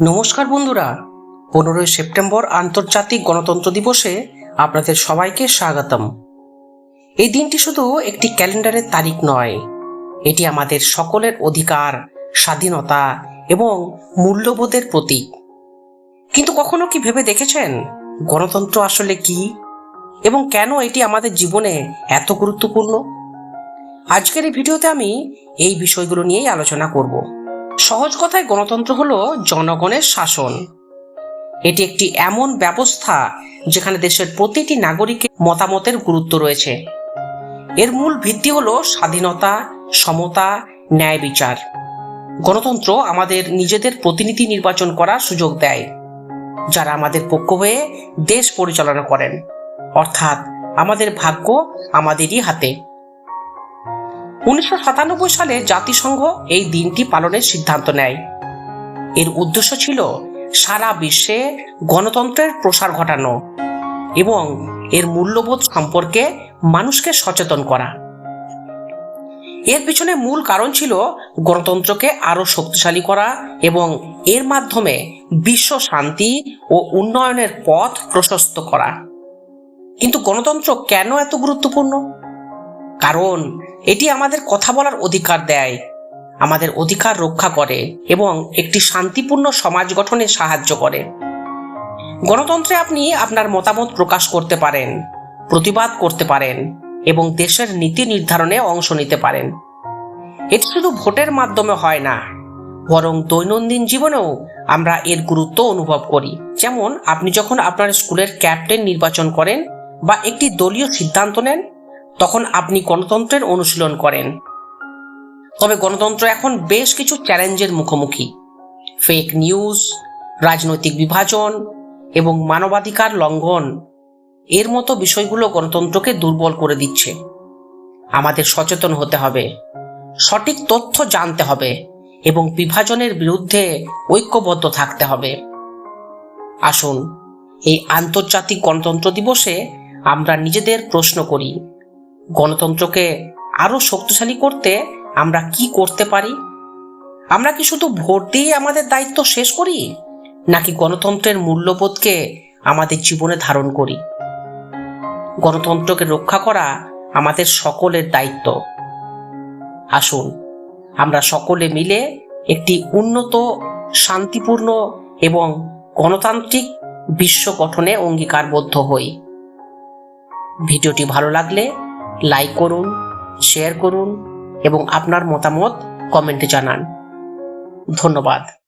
নমস্কার বন্ধুরা। পনেরোই সেপ্টেম্বর আন্তর্জাতিক গণতন্ত্র দিবসে আপনাদের সবাইকে স্বাগতম। এই দিনটি শুধু একটি ক্যালেন্ডারের তারিখ নয়, এটি আমাদের সকলের অধিকার, স্বাধীনতা এবং মূল্যবোধের প্রতীক। কিন্তু কখনো কি ভেবে দেখেছেন গণতন্ত্র আসলে কি এবং কেন এটি আমাদের জীবনে এত গুরুত্বপূর্ণ? আজকের এই ভিডিওতে আমি এই বিষয়গুলো নিয়েই আলোচনা করব। সহজ কথায় গণতন্ত্র হলো জনগণের শাসন। এটি একটি এমন ব্যবস্থা যেখানে দেশের প্রতিটি নাগরিকের মতামতের গুরুত্ব রয়েছে। এর মূল ভিত্তি হলো স্বাধীনতা, সমতা, ন্যায় বিচার। গণতন্ত্র আমাদের নিজেদের প্রতিনিধি নির্বাচন করার সুযোগ দেয়, যারা আমাদের পক্ষ হয়ে দেশ পরিচালনা করেন। অর্থাৎ আমাদের ভাগ্য আমাদেরই হাতে। উনিশশো সাতানব্বই সালে জাতিসংঘ এই দিনটি পালনের সিদ্ধান্ত নেয়। এর উদ্দেশ্য ছিল সারা বিশ্বে গণতন্ত্রের প্রসার ঘটানো এবং এর মূল্যবোধ সম্পর্কে মানুষকে সচেতন করা। এর পিছনে মূল কারণ ছিল গণতন্ত্রকে আরও শক্তিশালী করা এবং এর মাধ্যমে বিশ্ব শান্তি ও উন্নয়নের পথ প্রশস্ত করা। কিন্তু গণতন্ত্র কেন এত গুরুত্বপূর্ণ? কারণ এটি আমাদের কথা বলার অধিকার দেয়, আমাদের অধিকার রক্ষা করে এবং একটি শান্তিপূর্ণ সমাজ গঠনে সাহায্য করে। গণতন্ত্রে আপনি আপনার মতামত প্রকাশ করতে পারেন, প্রতিবাদ করতে পারেন এবং দেশের নীতি নির্ধারণে অংশ নিতে পারেন। এটি শুধু ভোটের মাধ্যমে হয় না, বরং দৈনন্দিন জীবনেও আমরা এর গুরুত্ব অনুভব করি। যেমন আপনি যখন আপনার স্কুলের ক্যাপ্টেন নির্বাচন করেন বা একটি দলীয় সিদ্ধান্ত নেন তখন আপনি গণতন্ত্রের অনুশীলন করেন। তবে গণতন্ত্র এখন বেশ কিছু চ্যালেঞ্জের মুখোমুখি। ফেক নিউজ রাজনৈতিক বিভাজন এবং মানবাধিকার লঙ্ঘন, এর মতো বিষয়গুলো গণতন্ত্রকে দুর্বল করে দিচ্ছে। আমাদের সচেতন হতে হবে, সঠিক তথ্য জানতে হবে এবং বিভাজনের বিরুদ্ধে ঐক্যবদ্ধ থাকতে হবে। আসুন, এই আন্তর্জাতিক গণতন্ত্র দিবসে আমরা নিজেদের প্রশ্ন করি। গণতন্ত্রকে আরও শক্তিশালী করতে আমরা কি করতে পারি? আমরা কি শুধু ভোট দিয়ে আমাদের দায়িত্ব শেষ করি? নাকি গণতন্ত্রের মূল্যবোধকে আমাদের জীবনে ধারণ করি? গণতন্ত্রকে রক্ষা করা আমাদের সকলের দায়িত্ব। আসুন, আমরা সকলে মিলে একটি উন্নত, শান্তিপূর্ণ এবং গণতান্ত্রিক বিশ্ব গঠনে অঙ্গীকারবদ্ধ হই। ভিডিওটি ভালো লাগলে লাইক করুন শেয়ার করুন এবং আপনার মতামত কমেন্টে জানান। ধন্যবাদ।